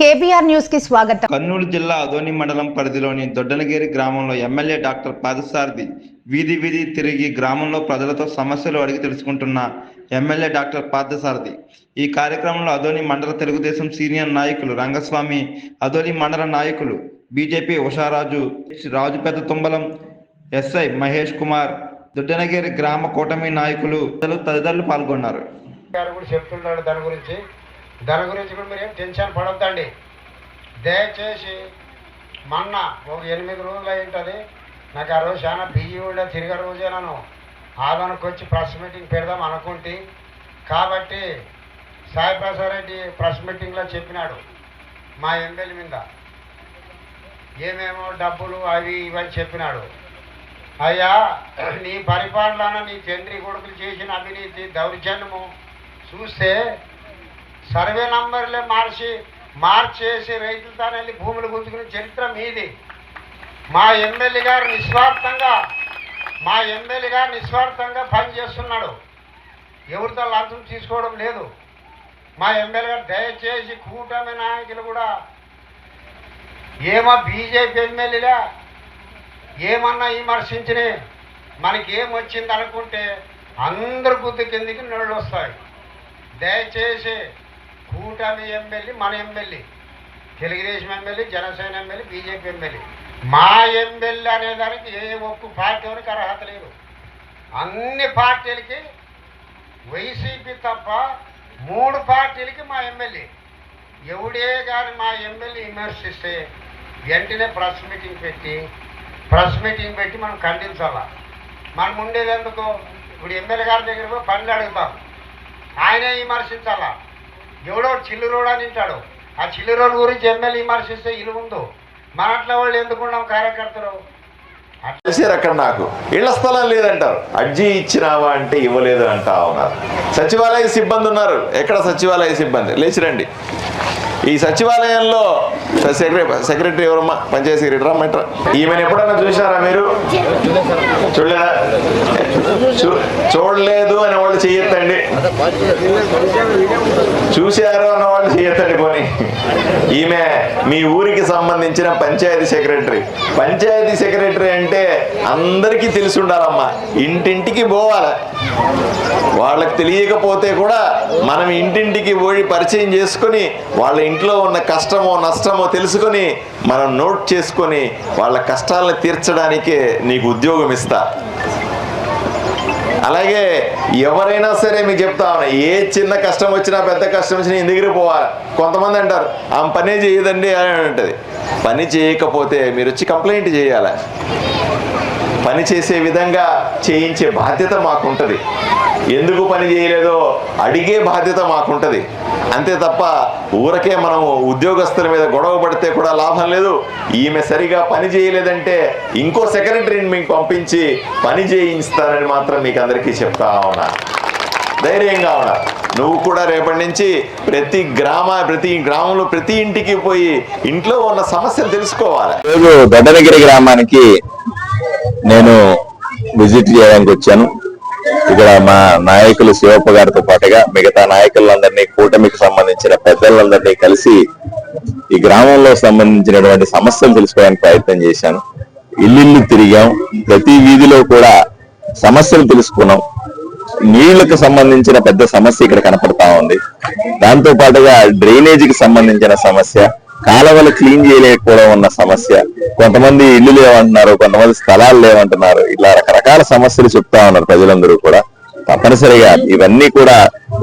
KBR న్యూస్కి స్వాగతం. కర్నూలు జిల్లా అదోని మండలం పరిధిలోని దొడ్డనగిరి గ్రామంలో ఎమ్మెల్యే డాక్టర్ పాదసారథి వీధి వీధి తిరిగి గ్రామంలో ప్రజలతో సమస్యలు అడిగి తెలుసుకుంటున్న ఎమ్మెల్యే డాక్టర్ పాదసారథి. ఈ కార్యక్రమంలో అదోని మండల తెలుగుదేశం సీనియర్ నాయకులు రంగస్వామి అదోని మండల నాయకులు బీజేపీ ఉషారాజు రాజు పెద్ద తుంబలం ఎస్ఐ మహేష్ కుమార్ దొడ్డనగిరి గ్రామ కూటమి నాయకులు తదితరులు పాల్గొన్నారు. గారు కూడా చెప్తున్నాడు దాని గురించి. దాని గురించి కూడా మీరు ఏం టెన్షన్ పడొద్దండి. దయచేసి మొన్న ఒక ఎనిమిది రోజులు అయి ఉంటుంది నాకు ఆ రోజు చాలా బిజీ ఉండే తిరిగే రోజే నన్ను ఆదానికి వచ్చి ప్రెస్ మీటింగ్ పెడదాం అనుకుంటే. కాబట్టి సాయి ప్రసాద్ రెడ్డి ప్రెస్ మీటింగ్లో చెప్పినాడు మా ఎమ్మెల్యే మీద. ఏమేమో డబ్బులు అవి ఇవని చెప్పినాడు. అయ్యా నీ పరిపాలన నీ తండ్రి కొడుకులు చేసిన అవినీతి దౌర్జన్యము చూస్తే సర్వే నంబర్లే మార్చి మార్చేసి రైతుల తానెళ్ళి భూములు గుంజుకునే చరిత్ర మీది. మా ఎమ్మెల్యే గారు నిస్వార్థంగా మా ఎమ్మెల్యే గారు నిస్వార్థంగా పనిచేస్తున్నాడు ఎవరితో లంచం తీసుకోవడం లేదు. మా ఎమ్మెల్యే గారు దయచేసి కూటమి నాయకులు కూడా ఏమో బీజేపీ ఎమ్మెల్యేలా ఏమన్నా విమర్శించిన మనకి ఏం అనుకుంటే అందరు గుద్దు కిందికి నీళ్ళు వస్తాయి. దయచేసి కూటమి ఎమ్మెల్యే మన MLA Telugudesam MLA Janasena MLA BJP MLA. మా ఎమ్మెల్యే అనేదానికి ఏ ఒక్క పార్టీ వరకు అర్హత లేదు. అన్ని పార్టీలకి వైసీపీ తప్ప మూడు పార్టీలకి మా ఎమ్మెల్యే. ఎవడే కానీ మా ఎమ్మెల్యే విమర్శిస్తే వెంటనే ప్రెస్ మీటింగ్ పెట్టి ప్రెస్ మీటింగ్ పెట్టి మనం ఖండించాలా? మనం ఉండేది ఎందుకు? ఇప్పుడు ఎమ్మెల్యే గారి దగ్గర పోయి పనులు అడుగుతాం. ఆయనే విమర్శించాలా? ఎవడో చిల్లురోడు అని ఉంటాడు ఆ చిల్లురోడు గురించి ఎమ్మెల్యే విమర్శిస్తే ఇల్లు ఉందో మన అట్లా వాళ్ళు ఎందుకున్నాం కార్యకర్తలు? చేశారు అక్కడ నాకు. ఇళ్ళ స్థలం లేదంటారు. అర్జీ ఇచ్చినావా అంటే ఇవ్వలేదు అంటా ఉన్నారు. సచివాలయ సిబ్బంది ఉన్నారు. ఎక్కడ సచివాలయ సిబ్బంది? లేచి రండి. ఈ సచివాలయంలో సెక్రటరీ సెక్రటరీ ఎవరమ్మా? పంచాయతీ సెక్రటరీ మెట్రా. ఈమెను ఎప్పుడన్నా చూసారా మీరు? చూడలేదా? చూడలేదు అనే వాళ్ళు చెయ్యొద్దండి చూశారు అన్న వాళ్ళు చేయొద్దండి పోనీ. ఈమె మీ ఊరికి సంబంధించిన పంచాయతీ సెక్రటరీ. పంచాయతీ సెక్రటరీ అంటే అందరికీ తెలిసి ఉండాలమ్మా. ఇంటింటికి పోవాలి. వాళ్ళకి తెలియకపోతే కూడా మనం ఇంటింటికి పోయి పరిచయం చేసుకొని వాళ్ళ ఇంట్లో ఉన్న కష్టమో నష్టమో తెలుసుకొని మనం నోట్ చేసుకొని వాళ్ళ కష్టాలను తీర్చడానికే నీకు ఉద్యోగం ఇస్తా. అలాగే ఎవరైనా సరే మీకు చెప్తా ఉన్నా ఏ చిన్న కష్టం వచ్చినా పెద్ద కష్టం వచ్చినా ఇంటి పోవాలి. కొంతమంది అంటారు ఆమె పనే చేయదండి అని ఉంటుంది పని చేయకపోతే మీరు వచ్చి కంప్లైంట్ చేయాలి? పని చేసే విధంగా చేయించే బాధ్యత మాకుంటుంది. ఎందుకు పని చేయలేదో అడిగే బాధ్యత మాకుంటుంది. అంతే తప్ప ఊరకే మనం ఉద్యోగస్తుల మీద గొడవ పడితే కూడా లాభం లేదు. ఈమె సరిగా పని చేయలేదంటే ఇంకో సెక్రటరీని మీకు పంపించి పని చేయిస్తానని మాత్రం మీకు అందరికీ చెప్తా ఉన్నా. ధైర్యంగా ఉన్నా. నువ్వు కూడా రేపటి నుంచి ప్రతి గ్రామ ప్రతి గ్రామంలో ప్రతి ఇంటికి పోయి ఇంట్లో ఉన్న సమస్యలు తెలుసుకోవాలి. ఈరోజు దొడ్డనగిరి గ్రామానికి నేను విజిట్ చేయడానికి వచ్చాను. ఇక్కడ మా నాయకులు శివప్ప గారితో పాటుగా మిగతా నాయకులందరినీ కూటమికి సంబంధించిన పెద్దలందరినీ కలిసి ఈ గ్రామంలో సంబంధించినటువంటి సమస్యలు తెలుసుకోవడానికి ప్రయత్నం చేశాను. ఇల్లు తిరిగాం. ప్రతి వీధిలో కూడా సమస్యలు తెలుసుకున్నాం. నీళ్ళకు సంబంధించిన పెద్ద సమస్య ఇక్కడ కనపడతా ఉంది. దాంతో పాటుగా డ్రైనేజీకి సంబంధించిన సమస్య కాలువలు క్లీన్ చేయలేకపోవడం ఉన్న సమస్య కొంతమంది ఇల్లు లేవంటున్నారు కొంతమంది స్థలాలు లేవంటున్నారు. ఇలా రకరకాల సమస్యలు చెప్తా ఉన్నారు ప్రజలందరూ కూడా. తప్పనిసరిగా ఇవన్నీ కూడా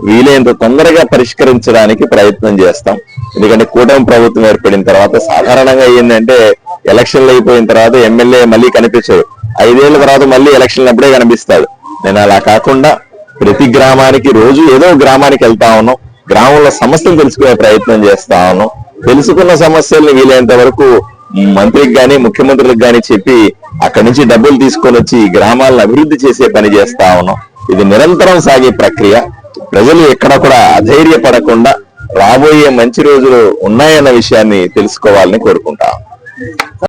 వీలైనంత తొందరగా పరిష్కరించడానికి ప్రయత్నం చేస్తాం. ఎందుకంటే కూటమి ప్రభుత్వం ఏర్పడిన తర్వాత సాధారణంగా ఏంటంటే ఎలక్షన్లు అయిపోయిన తర్వాత ఎమ్మెల్యే మళ్ళీ కనిపించడు. ఐదేళ్ళ తర్వాత మళ్ళీ ఎలక్షన్లు అప్పుడే కనిపిస్తాడు. నేను అలా కాకుండా ప్రతి గ్రామానికి రోజు ఏదో గ్రామానికి వెళ్తా ఉన్నాం. గ్రామంలో సమస్యలు తెలుసుకునే ప్రయత్నం చేస్తా ఉన్నాం. తెలుసుకున్న సమస్యల్ని వీలైనంత వరకు మంత్రికి గాని ముఖ్యమంత్రులకు గాని చెప్పి అక్కడి నుంచి డబ్బులు తీసుకొని వచ్చి గ్రామాలను అభివృద్ధి చేసే పని చేస్తా ఉన్నాం. ఇది నిరంతరం సాగే ప్రక్రియ. ప్రజలు ఎక్కడ కూడా అధైర్యపడకుండా రాబోయే మంచి రోజులు ఉన్నాయన్న విషయాన్ని తెలుసుకోవాలని కోరుకుంటాం.